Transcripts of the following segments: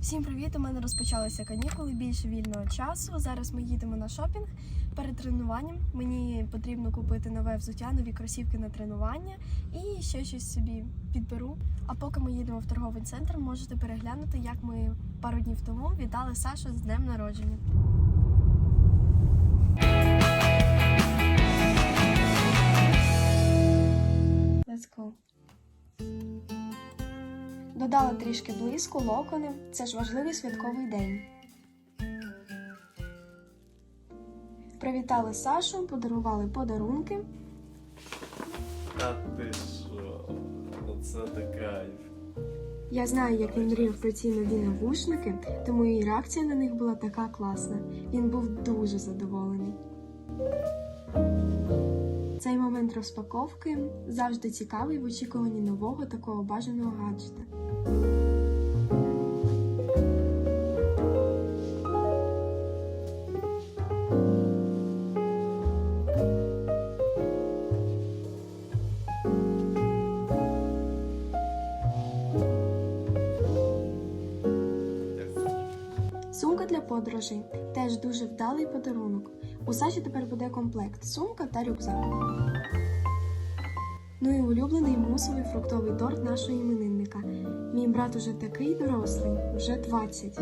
Всім привіт! У мене розпочалися канікули, більше вільного часу. Зараз ми їдемо на шопінг перед тренуванням. Мені потрібно купити нове взуття, нові кросівки на тренування і ще щось собі підберу. А поки ми їдемо в торговий центр, можете переглянути, як ми пару днів тому вітали Сашу з днем народження. Let's go. Додала трішки блиску, локони. Це ж важливий святковий день. Привітали Сашу, подарували подарунки. Та ти що? Оце так. Я знаю, як він мріяв про ці нові навушники, тому і реакція на них була така класна. Він був дуже задоволений. Цей момент розпаковки завжди цікавий в очікуванні нового такого бажаного гаджета. Сумка для подорожей теж дуже вдалий подарунок. У Саші тепер буде комплект сумка та рюкзак. Ну і улюблений мусовий фруктовий торт нашого іменинника. Мій брат уже такий дорослий, вже 20.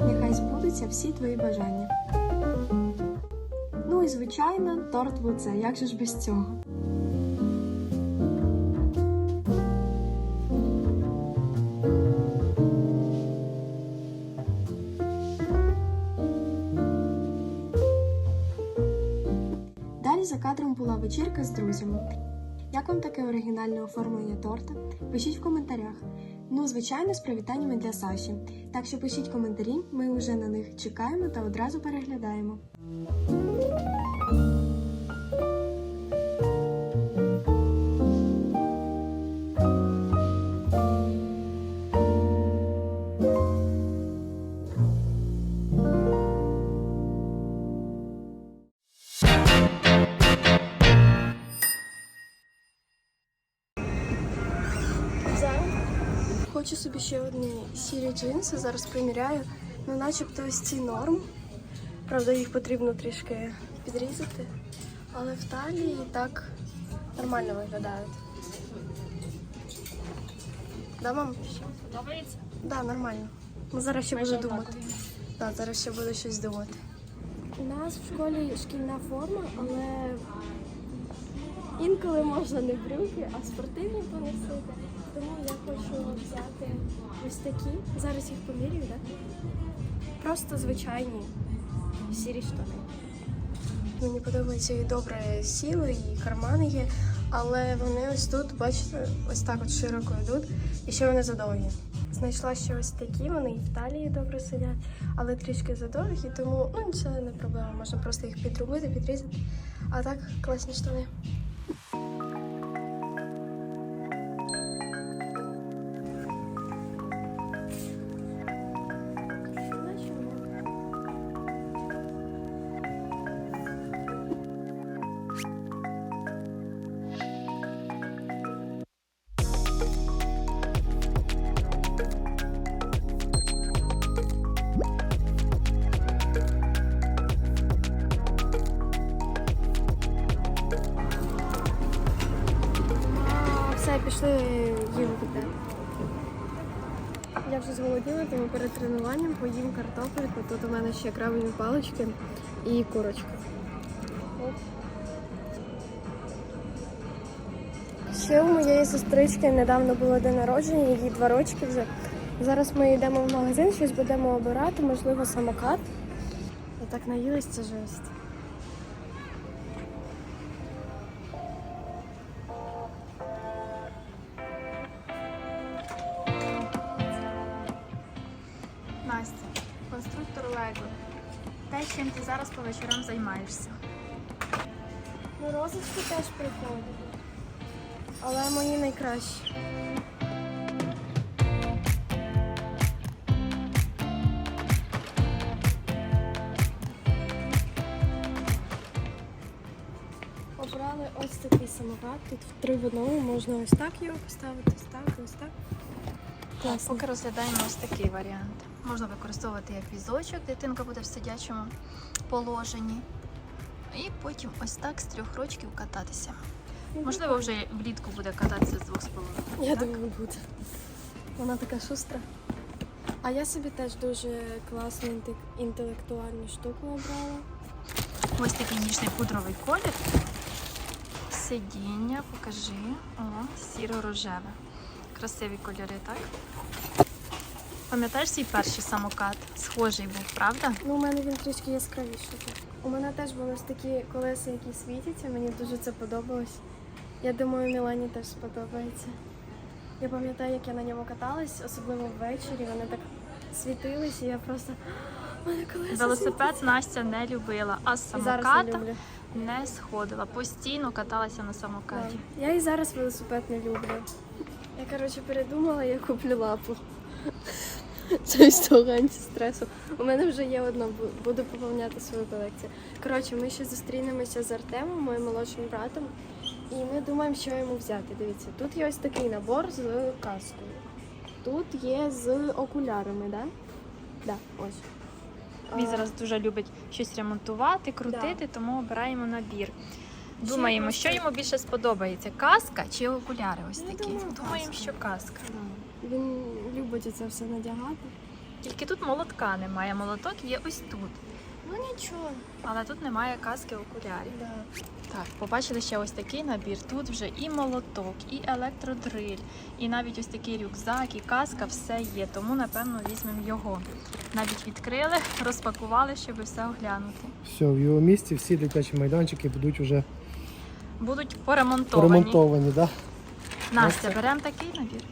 Нехай збудуться всі твої бажання. Ну і звичайно, торт в Луце, як же ж без цього? Далі за кадром була вечірка з друзями. Як вам таке оригінальне оформлення торта? Пишіть в коментарях. Ну, звичайно, з привітаннями для Саші. Так що пишіть коментарі, ми вже на них чекаємо та одразу переглядаємо. Хочу собі ще одні сірі джинси, зараз приміряю. Ну, начебто ось ці норм. Правда, їх потрібно трішки підрізати. Але в талії так нормально виглядають. Да, мам? Подобається? Да, нормально. Ну, зараз ще буду думати. Да, зараз ще буду щось думати. У нас в школі шкільна форма, але інколи можна не брюки, а спортивні поносити. Тому я хочу взяти ось такі. Зараз їх помірюю, так? Просто звичайні сірі штани. Мені подобається і добре сіли, і кармани є, але вони ось тут, бачите, ось так от широко йдуть, і ще вони задовгі. Знайшла ще ось такі, вони і в талії добре сидять, але трішки задовгі, тому ну це не проблема, можна просто їх підробити, підрізати. А так класні штани. Пішли їм Я вже зголоділа, тому перед тренуванням поїм картопельку. Тут у мене ще крабові палички і курочка. Ще у моєї сестрички недавно було день народження, їй два рочки вже. Зараз ми йдемо в магазин, щось будемо обирати, можливо, самокат. Я так наїлась, це жесть. Вечорам займаєшся. Ну, розочки теж приходять. Але мої найкращі. придбали ось такий самокат. Тут в три в одному можна ось так його поставити, ось так, ось так. Класно. Поки розглядаємо ось такий варіант. Можна використовувати як візочок, дитинка буде в сидячому положенні. І потім ось так з трьох рочків кататися. Можливо, вже влітку буде кататися з двох з половиною. Я так? думаю, буде. Вона така шустра. А я собі теж дуже класну інтелектуальну штуку обрала. Ось такий ніжний пудровий колір. Сидіння, покажи. О, сіро-рожеве. Красиві кольори, так? Пам'ятаєш свій перший самокат? Схожий був, правда? Ну, у мене він трішки яскравіший. У мене теж були ось такі колеса, які світяться. Мені дуже це подобалось. Я думаю, Мілані теж сподобається. Я пам'ятаю, як я на ньому каталась, особливо ввечері. Вони так світились, і я просто мене колеса Велосипед Настя не любила, а з світяться». Не самоката не сходила. Постійно каталася на самокаті. Так. Я і зараз велосипед не люблю. Я, коротше, передумала, я куплю лапу. Це того антистресу. У мене вже є одна, буду поповняти свою колекцію. Коротше, ми ще зустрінемося з Артемом, моїм молодшим братом, і ми думаємо, що йому взяти. Дивіться, тут є ось такий набор з каскою. Тут є з окулярами, так? Да? Да, ось. Він зараз дуже любить щось ремонтувати, крутити, тому обираємо набір. Думаємо, просто- що йому більше сподобається: каска чи окуляри? Ось такі. думаю, Думаємо, каска. що каска. да. Він любить це все надягати. Тільки тут молотка немає. Молоток є ось тут. Ну нічого. Але тут немає каски окулярів. Да. Так, побачили ще ось такий набір. Тут вже і молоток, і електродриль, і навіть ось такий рюкзак, і каска, все є. Тому напевно візьмемо його. Навіть відкрили, розпакували, щоб все оглянути. Все, в його місці всі дитячі майданчики будуть вже Будуть поремонтовані. поремонтовані, да? Настя, беремо такий набір.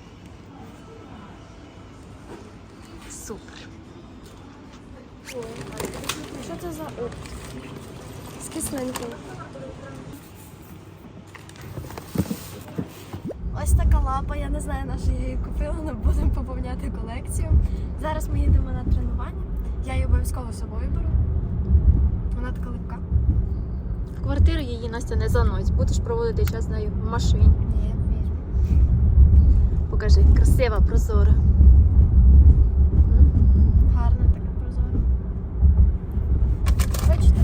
Що це за опт? З кисленьким. Ось така лапа, я не знаю, на що я її купила, але будемо поповняти колекцію. Зараз ми їдемо на тренування. Я її обов'язково з собою беру. Вона така легка. В квартиру її Настя не занось. Будеш проводити час з нею в машині. Ні, вірю. Покажи, красива, прозора. Гарна така прозора. Бачите?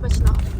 Смачно.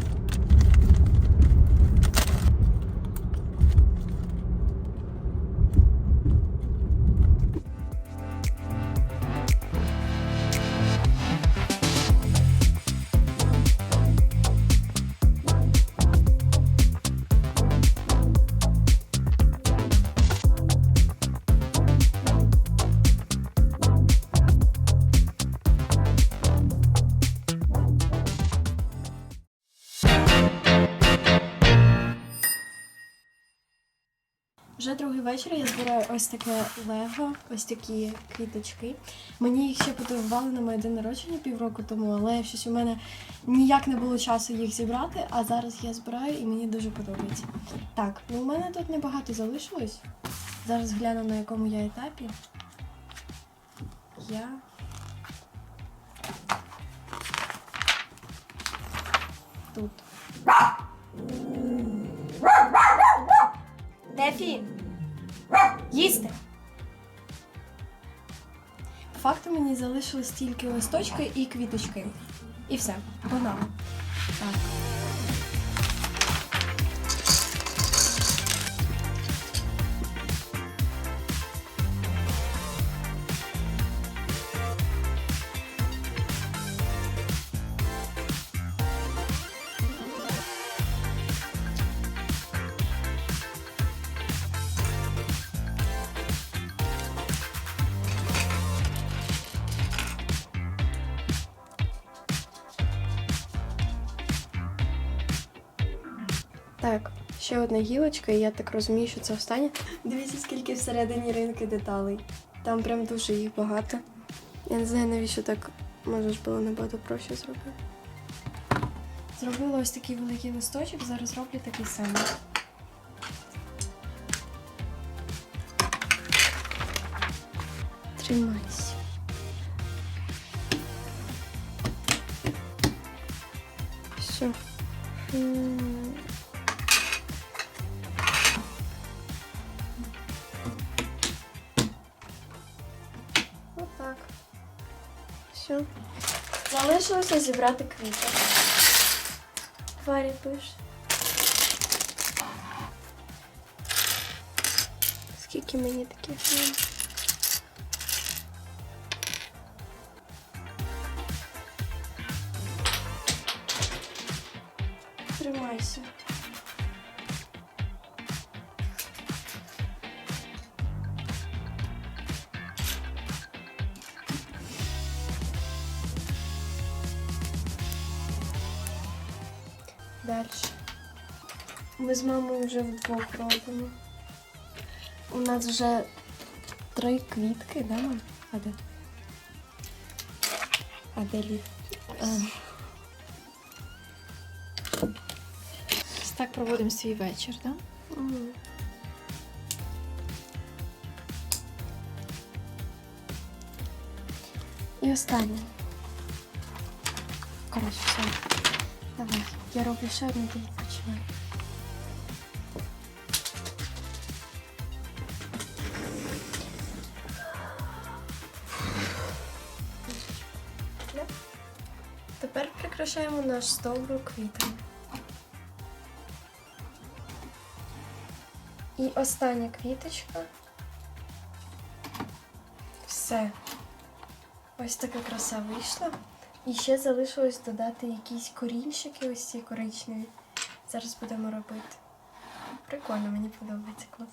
Другий я збираю ось таке лего, ось такі квіточки. Мені їх ще подарували на моє день народження півроку тому, але щось у мене ніяк не було часу їх зібрати, а зараз я збираю і мені дуже подобається. Так, ну у мене тут небагато залишилось. Зараз гляну на якому я етапі. Я. Тут. Дефі! Їсти! По факту мені залишилось тільки листочки і квіточки. І все, погнали. Так. Так, ще одна гілочка, і я так розумію, що це останнє. Дивіться, скільки всередині ринки деталей. Там прям дуже їх багато. Я не знаю, навіщо так може ж було набагато проще зробити. Зробила ось такий великий листочок, зараз роблю такий самий. Тримайся. Все. Все. Залишилося зібрати квіти. Варя пише. Скільки мені таких? Тримайся. Далі. Ми з мамою вже вдвох робимо. У нас вже три квітки, да, мам? А де? А де лід? Ось так проводимо свій вечір, так? Мгм. І останнє. Коротше, все. Давай. Я роблю ще одну ти відпочивай. Да. Тепер прикрашаємо наш стовбур квітами. І остання квіточка. Все. Ось така краса вийшла. І ще залишилось додати якісь корінчики, ось ці коричневі. Зараз будемо робити. Прикольно, мені подобається клас.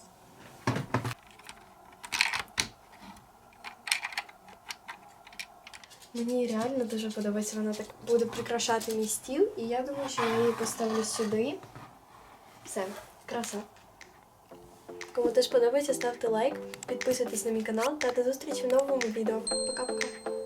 Мені реально дуже подобається, вона так буде прикрашати мій стіл, і я думаю, що я її поставлю сюди. Все, краса. Кому теж подобається, ставте лайк, підписуйтесь на мій канал та до зустрічі в новому відео. Пока-пока.